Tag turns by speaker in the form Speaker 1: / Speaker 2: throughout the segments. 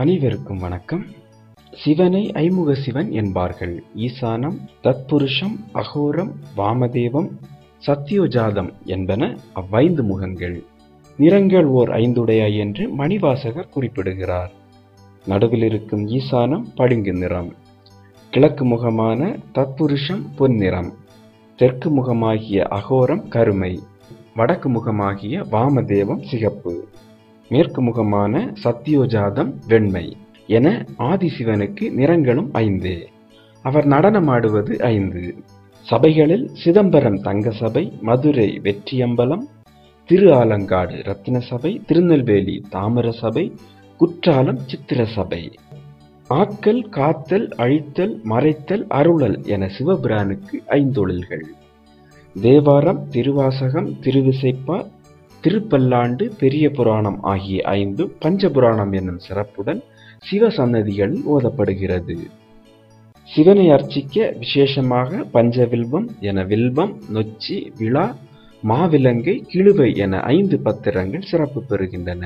Speaker 1: அனைவருக்கும் வணக்கம். சிவனை ஐமுக சிவன் என்பார்கள். ஈசானம் தத்புருஷம் அகோரம் வாமதேவம் சத்யோஜாதம் என்பன அவ்வைந்து முகங்கள். நிறங்கள் ஓர் ஐந்துடைய என்று மணிவாசகர் குறிப்பிடுகிறார். நடுவில் இருக்கும் ஈசானம் படுங்கு நிறம். கிழக்கு முகமான தத்புருஷம் பொன்னிறம் தெற்கு முகமாகிய அகோரம் கருமை. வடக்கு முகமாகிய வாமதேவம் சிகப்பு. மேற்கு முகமான சத்யோஜாதம் வெண்மை என ஆதிசிவனுக்கு நிறங்களும் ஐந்து. அவர் நடனமாடுவது ஐந்து. சபைகளில் சிதம்பரம் தங்க சபை மதுரை வெற்றியம்பலம் திரு ஆலங்காடு ரத்தின சபை திருநெல்வேலி தாமர சபை குற்றாலம் சித்திர சபை ஆக்கல் காத்தல் அழித்தல் மறைத்தல் அருளல் என சிவபிரானுக்கு ஐந்தொழில்கள். தேவாரம் திருவாசகம் திருவிசைப்பா திருப்பல்லாண்டு பெரிய புராணம் ஆகிய ஐந்து பஞ்சபுராணம் என்னும் சிறப்புடன் சிவ சன்னதிகளில் ஓதப்படுகிறது. சிவனை அர்ச்சிக்க விசேஷமாக பஞ்சவில்வம் என வில்வம் நொச்சி விழா மாவிலங்கை கிழுவை என ஐந்து பத்திரங்கள் சிறப்பு பெறுகின்றன.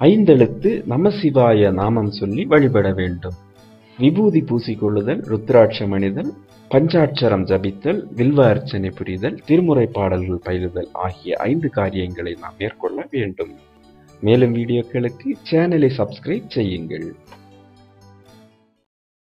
Speaker 1: ஐந்தெழுத்து நமசிவாய நாமம் சொல்லி வழிபட வேண்டும். விபூதி பூசிக்கொள்ளுதல் ருத்ராட்சம் அணிதல் பஞ்சாட்சரம் ஜபித்தல் வில்வ அர்ச்சனை புரிதல் திருமுறை பாடல்கள் பயிலுதல் ஆகிய ஐந்து காரியங்களை நாம் மேற்கொள்ள வேண்டும். மேலும் வீடியோக்களுக்கு சேனலை சப்ஸ்கிரைப் செய்யுங்கள்.